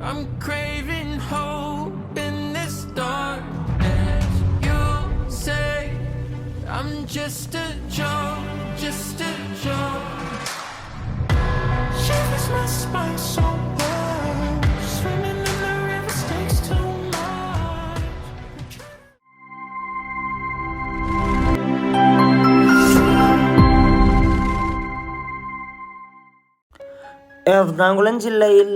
I'm craving hope in this darkness. You say I'm just a joke, just a joke. Shivers my spine so bad. Swimming in the river stakes too much. Ernakulam ജില്ലയിൽ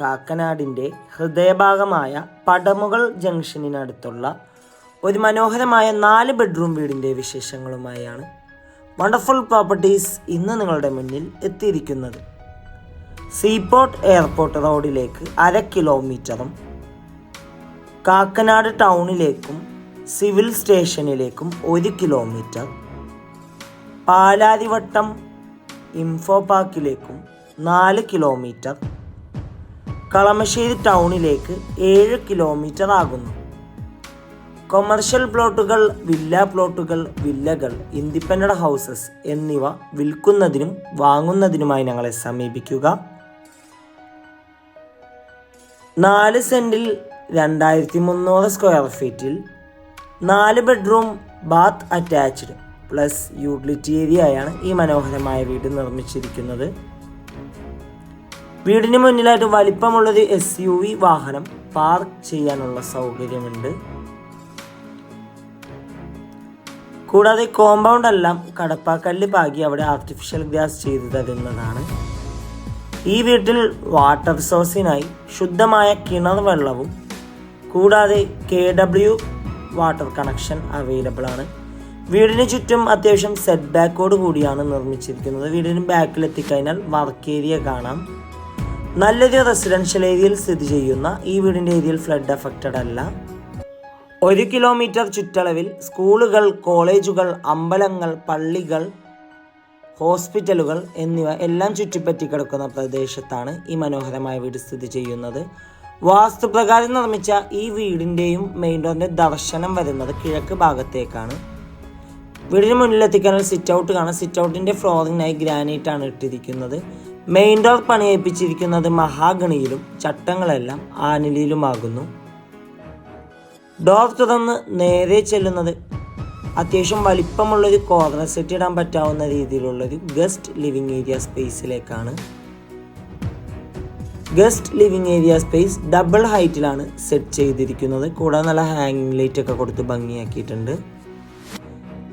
കാക്കനാടിന്റെ ഹൃദയഭാഗമായ പടമുകൾ ജംഗ്ഷനിനടുത്തുള്ള ഒരു മനോഹരമായ നാല് bedroom വീടിന്റെ വിശേഷങ്ങളുമായാണ് wonderful properties ഇന്ന് നിങ്ങളുടെ മുന്നിൽ എത്തിയിരിക്കുന്നത്. Seaport airport റോഡിലേക്ക് അര കിലോമീറ്ററും കാക്കനാട് ടൗണിലേക്കും സിവിൽ സ്റ്റേഷനിലേക്കും ഒരു കിലോമീറ്റർ. പാലാരിവട്ടം ഇൻഫോ പാർക്കിലേക്കും നാല് കിലോമീറ്റർ. കളമശ്ശേരി ടൗണിലേക്ക് ഏഴ് കിലോമീറ്റർ ആകുന്നു. കൊമേഴ്ഷ്യൽ പ്ലോട്ടുകൾ വില്ല പ്ലോട്ടുകൾ വില്ലകൾ ഇൻഡിപെൻഡന്റ് ഹൗസസ് എന്നിവ വിൽക്കുന്നതിനും വാങ്ങുന്നതിനുമായി ഞങ്ങളെ സമീപിക്കുക. നാല് സെന്റിൽ രണ്ടായിരത്തി മുന്നൂറ് സ്ക്വയർ ഫീറ്റിൽ നാല് bedroom bath attached plus utility ഏരിയയാണ് ഈ മനോഹരമായ വീട് നിർമ്മിച്ചിരിക്കുന്നത്. വീടിന് മുന്നിലായിട്ട് വലിപ്പമുള്ളൊരു എസ് യു വി വാഹനം പാർക്ക് ചെയ്യാനുള്ള സൗകര്യമുണ്ട്. കൂടാതെ കോമ്പൗണ്ട് എല്ലാം കടപ്പാക്കല്ല് പാകി അവിടെ ആർട്ടിഫിഷ്യൽ ഗ്യാസ് ചെയ്തു തരുന്നതാണ് ഈ വീട്ടിൽ വാട്ടർ സോഴ്സിനായി ശുദ്ധമായ കിണർ വെള്ളവും കൂടാതെ K W water connection available ആണ്. വീടിന് ചുറ്റും അത്യാവശ്യം സെറ്റ് ബാക്കോട് കൂടിയാണ് നിർമ്മിച്ചിരിക്കുന്നത്. വീടിന് ബാക്കിൽ എത്തിക്കഴിഞ്ഞാൽ വർക്ക് ഏരിയ കാണാം. നല്ലൊരു റെസിഡൻഷ്യൽ ഏരിയയിൽ സ്ഥിതി ചെയ്യുന്ന ഈ വീടിന്റെ ഏരിയയിൽ ഫ്ലഡ് അഫക്റ്റഡ് അല്ല. ഒരു കിലോമീറ്റർ ചുറ്റളവിൽ സ്കൂളുകൾ കോളേജുകൾ അമ്പലങ്ങൾ പള്ളികൾ ഹോസ്പിറ്റലുകൾ എന്നിവ എല്ലാം ചുറ്റിപ്പറ്റി കിടക്കുന്ന പ്രദേശത്താണ് ഈ മനോഹരമായ വീട് സ്ഥിതി ചെയ്യുന്നത്. വാസ്തുപ്രകാരം നിർമ്മിച്ച ഈ വീടിന്റെയും മെയിൻ ഡോറിന്റെ ദർശനം വരുന്നത് കിഴക്ക് ഭാഗത്തേക്കാണ്. വീടിന് മുന്നിലെത്തിക്കാനുള്ള സിറ്റ് ഔട്ട് കാണാം. സിറ്റ് ഔട്ടിന്റെ ഫ്ലോറിങ്ങിനായി ഗ്രാനൈറ്റാണ് ഇട്ടിരിക്കുന്നത്. മെയിൻ ഡോർ പണിയേപ്പിച്ചിരിക്കുന്നത് മഹാഗണിയിലും ചട്ടങ്ങളെല്ലാം ആനിലിയിലുമാകുന്നു. ഡോർ തുറന്ന് നേരെ ചെല്ലുന്നത് അത്യാവശ്യം വലിപ്പമുള്ളൊരു കോർണർ സെറ്റ് ഇടാൻ പറ്റാവുന്ന രീതിയിലുള്ളൊരു guest living area സ്പേസിലേക്കാണ്. Guest living area space double ഹൈറ്റിലാണ് set ചെയ്തിരിക്കുന്നത്. കൂടാതെ നല്ല ഹാങ്ങിങ് ലൈറ്റ് ഒക്കെ കൊടുത്ത് ഭംഗിയാക്കിയിട്ടുണ്ട്.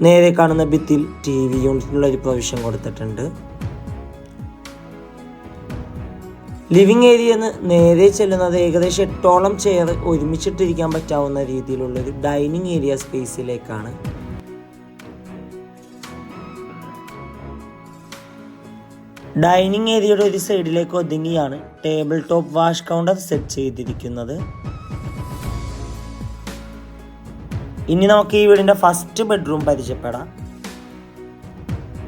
നേരെ കാണുന്ന ഭിത്തിയിൽ ടി വി യൂണിറ്റിനുള്ള ഒരു പ്രൊവിഷൻ കൊടുത്തിട്ടുണ്ട്. ലിവിങ് ഏരിയ നിന്ന് നേരെ ചെല്ലുന്നത് ഏകദേശം എട്ടോളം ചെയർ ഒരുമിച്ചിട്ടിരിക്കാൻ പറ്റാവുന്ന രീതിയിലുള്ള ഒരു ഡൈനിങ് ഏരിയ സ്പേസിലേക്കാണ്. ഡൈനിങ് ഏരിയയുടെ ഒരു സൈഡിലേക്ക് ഒതുങ്ങിയാണ് table top wash counter set ചെയ്തിരിക്കുന്നത്. ഇനി നമുക്ക് ഈ വീടിന്റെ ഫസ്റ്റ് ബെഡ്റൂം പരിചയപ്പെടാം.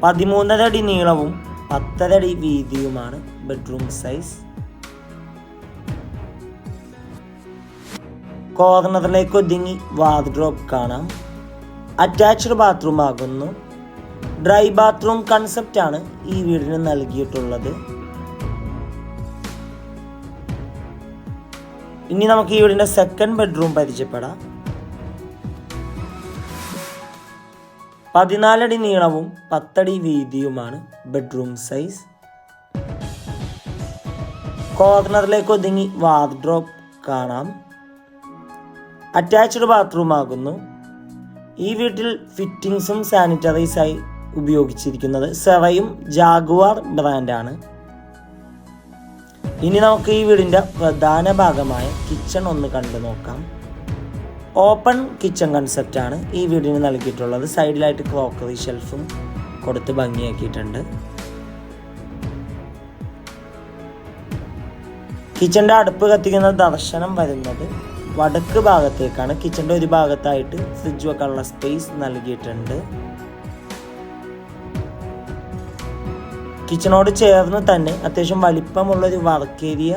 പതിമൂന്നര അടി നീളവും പത്തര അടി വീതിയുമാണ് ബെഡ്റൂം സൈസ്. കോർണറിലേക്ക് ഒതുങ്ങി വാർഡ്രോബ് കാണാം. അറ്റാച്ച്ഡ് ബാത്റൂം ആകുന്നു. ഡ്രൈ ബാത്റൂം കൺസെപ്റ്റ് ആണ് ഈ വീടിന് നൽകിയിട്ടുള്ളത്. ഇനി നമുക്ക് ഈ വീടിന്റെ സെക്കൻഡ് ബെഡ്റൂം പരിചയപ്പെടാം. പതിനാലടി നീളവും പത്തടി വീതിയുമാണ് ബെഡ്റൂം സൈസ് കോർണറിലേക്ക് ഒതുങ്ങി വാർഡ്രോബ് കാണാം. അറ്റാച്ച്ഡ് ബാത്റൂം ആകുന്നു. ഈ വീട്ടിൽ ഫിറ്റിങ്സും സാനിറ്ററൈസായി ഉപയോഗിച്ചിരിക്കുന്നത് സെവയും ജാഗുവാർ ബ്രാൻഡാണ്. ഇനി നമുക്ക് ഈ വീടിന്റെ പ്രധാന ഭാഗമായ കിച്ചൺ ഒന്ന് കണ്ടു നോക്കാം. ഓപ്പൺ കിച്ചൺ കൺസെപ്റ്റ് ആണ് ഈ വീടിന് നൽകിയിട്ടുള്ളത്. സൈഡിലായിട്ട് ക്രോക്കറി ഷെൽഫും കൊടുത്ത് ഭംഗിയാക്കിയിട്ടുണ്ട്. കിച്ചന്റെ അടുപ്പ് കത്തിക്കുന്ന ദർശനം വരുന്നത് വടക്ക് ഭാഗത്തേക്കാണ്. കിച്ചന്റെ ഒരു ഭാഗത്തായിട്ട് ഫ്രിഡ്ജ് വെക്കാനുള്ള സ്പേസ് നൽകിയിട്ടുണ്ട്. കിച്ചണോട് ചേർന്ന് തന്നെ അത്യാവശ്യം വലിപ്പമുള്ളൊരു വർക്ക് ഏരിയ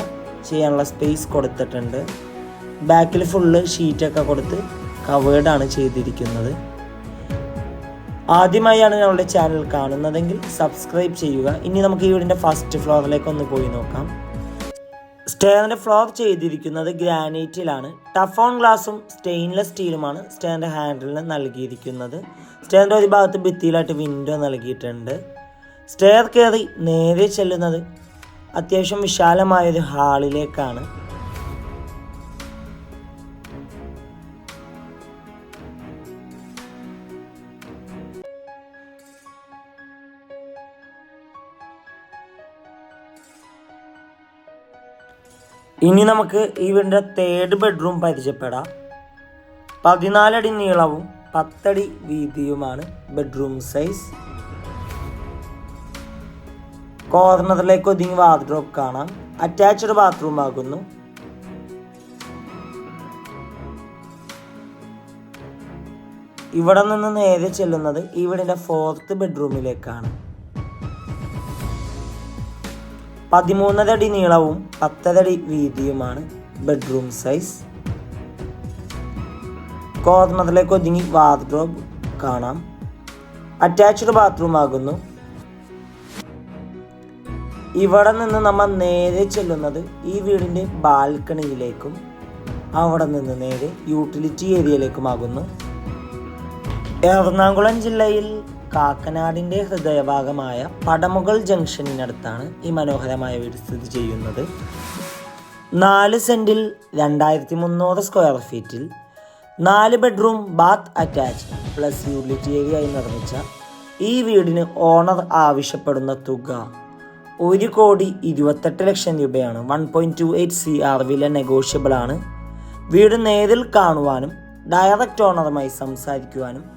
ചെയ്യാനുള്ള സ്പേസ് കൊടുത്തിട്ടുണ്ട്. ബാക്കിൽ ഫുള്ള് ഷീറ്റൊക്കെ കൊടുത്ത് കവേർഡാണ് ചെയ്തിരിക്കുന്നത്. ആദ്യമായാണ് ഞങ്ങളുടെ ചാനൽ കാണുന്നതെങ്കിൽ സബ്സ്ക്രൈബ് ചെയ്യുക. ഇനി നമുക്ക് ഈ വീടിന്റെ ഫസ്റ്റ് ഫ്ലോറിലേക്ക് ഒന്ന് പോയി നോക്കാം. സ്റ്റെയറിന്റെ ഫ്ലോർ ചെയ്തിരിക്കുന്നത് ഗ്രാനൈറ്റിലാണ്. ടഫ് ഓൺ ഗ്ലാസും സ്റ്റെയിൻലെസ് സ്റ്റീലുമാണ് സ്റ്റെയറിന്റെ ഹാൻഡിലിന് നൽകിയിരിക്കുന്നത്. സ്റ്റെയറിന്റെ ഒരു ഭാഗത്ത് ഭിത്തിയിലായിട്ട് വിൻഡോ നൽകിയിട്ടുണ്ട്. സ്റ്റെയർ കയറി നേരെ ചെല്ലുന്നത് അത്യാവശ്യം വിശാലമായൊരു ഹാളിലേക്കാണ്. ഇനി നമുക്ക് ഈ വീടിന്റെ തേർഡ് ബെഡ്റൂം പരിചയപ്പെടാം. പതിനാലടി നീളവും പത്തടി വീതിയുമാണ് ബെഡ്റൂം സൈസ് കോർണറിലേക്ക് ഒതുങ്ങി വാർഡ്രോബ് കാണാം. അറ്റാച്ച്ഡ് ബാത്റൂം ആകുന്നു. ഇവിടെ നിന്ന് നേരെ ചെല്ലുന്നത് ഈ വീടിന്റെ ഫോർത്ത് ബെഡ്റൂമിലേക്കാണ് പതിമൂന്നര അടി നീളവും പത്തര അടി വീതിയുമാണ് ബെഡ്റൂം സൈസ് കോർണറിലേക്ക് ഒതുങ്ങി വാർഡ്രോബ് കാണാം. അറ്റാച്ച്ഡ് ബാത്റൂം ആകുന്നു. ഇവിടെ നിന്ന് നമ്മൾ നേരെ ചെല്ലുന്നത് ഈ വീടിന്റെ ബാൽക്കണിയിലേക്കും അവിടെ നിന്ന് നേരെ യൂട്ടിലിറ്റി ഏരിയയിലേക്കുമാകുന്നു എറണാകുളം ജില്ലയിൽ കാക്കനാടിന്റെ ഹൃദയഭാഗമായ പടമുകൾ ജംഗ്ഷനിനടുത്താണ് ഈ മനോഹരമായ വീട് സ്ഥിതി ചെയ്യുന്നത്. നാല് സെന്റിൽ രണ്ടായിരത്തി മുന്നൂറ് സ്ക്വയർ ഫീറ്റിൽ നാല് bedroom bath attach plus utility area ആയി നിർമ്മിച്ച ഈ വീടിന് ഓണർ ആവശ്യപ്പെടുന്ന തുക ഒരു കോടി ഇരുപത്തെട്ട് ലക്ഷം രൂപയാണ്. One point two eight C R വില നെഗോഷ്യബിൾ ആണ് വീട് നേരിൽ കാണുവാനും ഡയറക്റ്റ് ഓണറുമായി സംസാരിക്കുവാനും